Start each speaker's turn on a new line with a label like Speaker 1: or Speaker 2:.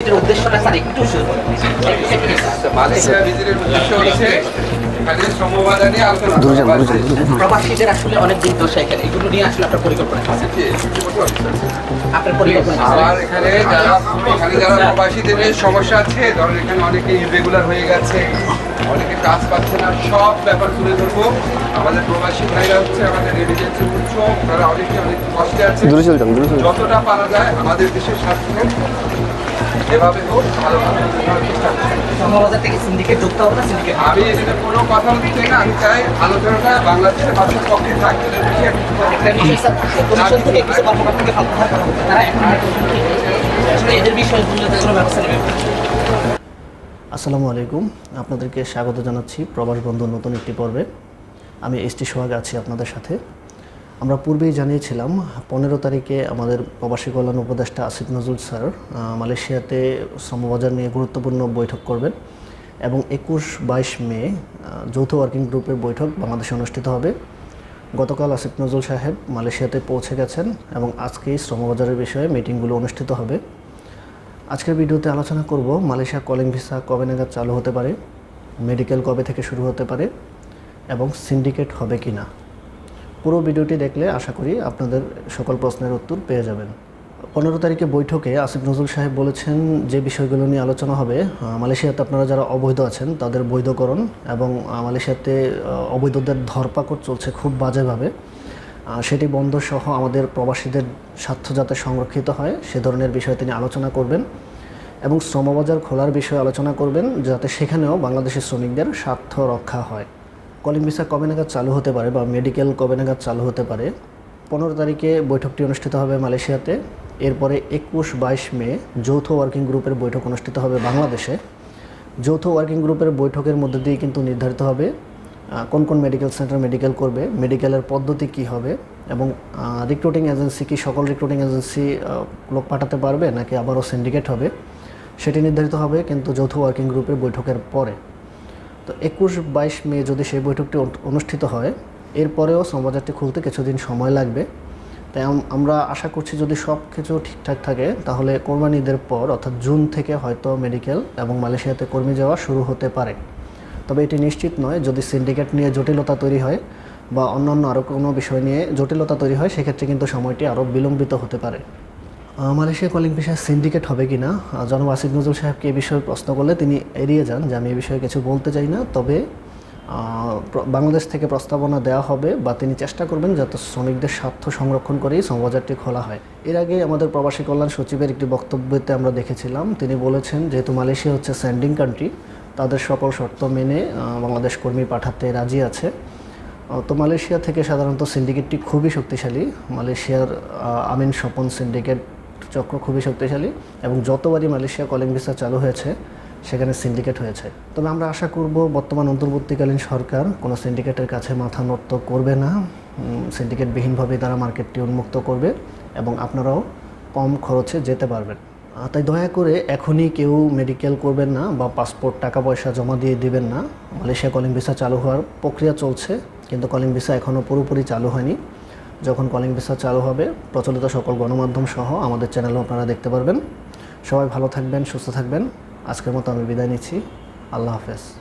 Speaker 1: উদ্দেশ্যটা স্যার একটু
Speaker 2: মালয়েশিয়া ভিজিটের উদ্দেশ্য হচ্ছে।
Speaker 1: প্রবাসীদের আসলে অনেক দিন এখানে। এগুলো নিয়ে আসলে আপনার পরিকল্পনা আছে।
Speaker 2: জি, জি, বলুন।
Speaker 1: আপনার পরিকল্পনা আছে।
Speaker 2: এখানে যারা এখানে যারা প্রবাসীদের সমস্যা আছে ধরেন এখানে অনেকে ইরেগুলার হয়ে গেছে অনেকে কাজ পাচ্ছে না সব ব্যাপার তুলে ধরবো। আমাদের প্রবাসী ভাইরা হচ্ছে আমাদের উৎস তারা অনেকে অনেক কষ্টে আছে। যতটা পারা যায় আমাদের দেশের স্বার্থে এভাবে হোক ভালোভাবে চেষ্টা।
Speaker 1: থেকে সিন্ডিকেট যুক্ত হবে না? সিন্ডিকেট
Speaker 2: আমি এখানে কোনো কথা বলতে না। আমি চাই আলোচনাটা বাংলাদেশের মানুষের পক্ষে থাকতে
Speaker 1: কমিশন থেকে কিছু কর্মকর্তাকে প্রত্যাহার করা হচ্ছে তারা আসলে এদের বিষয়ে বললে কোনো ব্যবস্থা নেবে?
Speaker 3: আসসালামু আলাইকুম। আপনাদেরকে স্বাগত জানাচ্ছি প্রবাস বন্ধু নতুন একটি পর্বে। আমি এস টি সোহাগ আছি আপনাদের সাথে। আমরা পূর্বেই জানিয়েছিলাম, পনেরো তারিখে আমাদের প্রবাসী কল্যাণ উপদেষ্টা আসিফ নজরুল স্যার মালয়েশিয়াতে শ্রমবাজার নিয়ে গুরুত্বপূর্ণ বৈঠক করবেন এবং একুশ বাইশ মে যৌথ ওয়ার্কিং গ্রুপের বৈঠক বাংলাদেশে অনুষ্ঠিত হবে। গতকাল আসিফ নজরুল সাহেব মালয়েশিয়াতে পৌঁছে গেছেন এবং আজকেই শ্রমবাজারের বিষয়ে মিটিংগুলো অনুষ্ঠিত হবে। আজকের ভিডিওতে আলোচনা করব, মালয়েশিয়া কলিং ভিসা কবে নাগাদ চালু হতে পারে মেডিকেল কবে থেকে শুরু হতে পারে এবং সিন্ডিকেট হবে কি না পুরো ভিডিওটি দেখলে আশা করি আপনাদের সকল প্রশ্নের উত্তর পেয়ে যাবেন। পনেরো তারিখে বৈঠকে আসিফ নজরুল সাহেব বলেছেন যে বিষয়গুলো নিয়ে আলোচনা হবে মালয়েশিয়াতে আপনারা যারা অবৈধ আছেন তাদের বৈধকরণ এবং মালয়েশিয়াতে অবৈধদের ধরপাকড় চলছে খুব বাজেভাবে। সেটি বন্ধ সহ আমাদের প্রবাসীদের স্বার্থ যাতে সংরক্ষিত হয় সে ধরনের বিষয়ে তিনি আলোচনা করবেন এবং শ্রমবাজার খোলার বিষয়ে আলোচনা করবেন যাতে সেখানেও বাংলাদেশের শ্রমিকদের স্বার্থ রক্ষা হয়। কলিং ভিসা কবে নাগাদ চালু হতে পারে বা মেডিকেল কবে নাগাদ চালু হতে পারে, পনেরো তারিখে বৈঠকটি অনুষ্ঠিত হবে মালয়েশিয়াতে, এরপরে একুশ বাইশ মে যৌথ ওয়ার্কিং গ্রুপের বৈঠক অনুষ্ঠিত হবে বাংলাদেশে। যৌথ ওয়ার্কিং গ্রুপের বৈঠকের মধ্যে দিয়ে কিন্তু নির্ধারিত হবে কোন কোন মেডিকেল সেন্টার মেডিকেল করবে মেডিকেলের পদ্ধতি কি হবে এবং রিক্রুটিং এজেন্সি কি সকল রিক্রুটিং এজেন্সি লোক পাঠাতে পারবে নাকি আবারও সিন্ডিকেট হবে, সেটি নির্ধারিত হবে কিন্তু যৌথ ওয়ার্কিং গ্রুপের বৈঠকের পরে। তো একুশ বাইশ মে যদি সেই বৈঠকটি অনুষ্ঠিত হয়, এরপরেও শ্রমবাজারটি খুলতে কিছুদিন সময় লাগবে। তাই আমরা আশা করছি যদি সব কিছু ঠিকঠাক থাকে, তাহলে কোরবানিদের পর, অর্থাৎ জুন থেকে হয়তো মেডিকেল এবং মালয়েশিয়াতে কর্মী যাওয়া শুরু হতে পারে। তবে এটি নিশ্চিত নয়, যদি সিন্ডিকেট নিয়ে জটিলতা তৈরি হয় বা অন্যান্য আরও কোনো বিষয় নিয়ে জটিলতা তৈরি হয়, সেক্ষেত্রে কিন্তু সময়টি আরও বিলম্বিত হতে পারে। মালয়েশিয়া কলিং পেশায় সিন্ডিকেট হবে কি না জনাব আসিফ নজরুল সাহেবকে এ বিষয়ে প্রশ্ন করলে তিনি এড়িয়ে যান যে আমি এ বিষয়ে কিছু বলতে চাই না। তবে বাংলাদেশ থেকে প্রস্তাবনা দেওয়া হবে বা তিনি চেষ্টা করবেন যাতে শ্রমিকদের স্বার্থ সংরক্ষণ করেই শ্রমবাজারটি খোলা হয়। এর আগে আমাদের প্রবাসী কল্যাণ সচিবের একটি বক্তব্যতে আমরা দেখেছিলাম। তিনি বলেছেন, যেহেতু মালয়েশিয়া হচ্ছে স্যান্ডিং কান্ট্রি তাদের সকল শর্ত মেনে বাংলাদেশ কর্মী পাঠাতে রাজি আছে। তো মালয়েশিয়া থেকে সাধারণত সিন্ডিকেটটি খুবই শক্তিশালী। মালয়েশিয়ার আমিন স্বপন সিন্ডিকেট চক্র খুবই শক্তিশালী এবং যতবারই মালয়েশিয়া কলিং ভিসা চালু হয়েছে, সেখানে সিন্ডিকেট হয়েছে। তবে আমরা আশা করব বর্তমান অন্তর্বর্তীকালীন সরকার কোনো সিন্ডিকেটের কাছে মাথা নত করবে না। সিন্ডিকেটবিহীনভাবে তারা মার্কেটটি উন্মুক্ত করবে এবং আপনারাও কম খরচে যেতে পারবেন। তাই দয়া করে এখনই কেউ মেডিকেল করবেন না বা পাসপোর্ট টাকা পয়সা জমা দিয়ে দিবেন না। মালয়েশিয়া কলিং ভিসা চালু হওয়ার প্রক্রিয়া চলছে, কিন্তু কলিং ভিসা এখনও পুরোপুরি চালু হয়নি। যখন কলিং ভিসা চালু হবে, প্রচলিত সকল গণমাধ্যম সহ আমাদের চ্যানেলও আপনারা দেখতে পারবেন। সবাই ভালো থাকবেন, সুস্থ থাকবেন। আজকের মতো আমি বিদায় নিচ্ছি। আল্লাহ হাফেজ।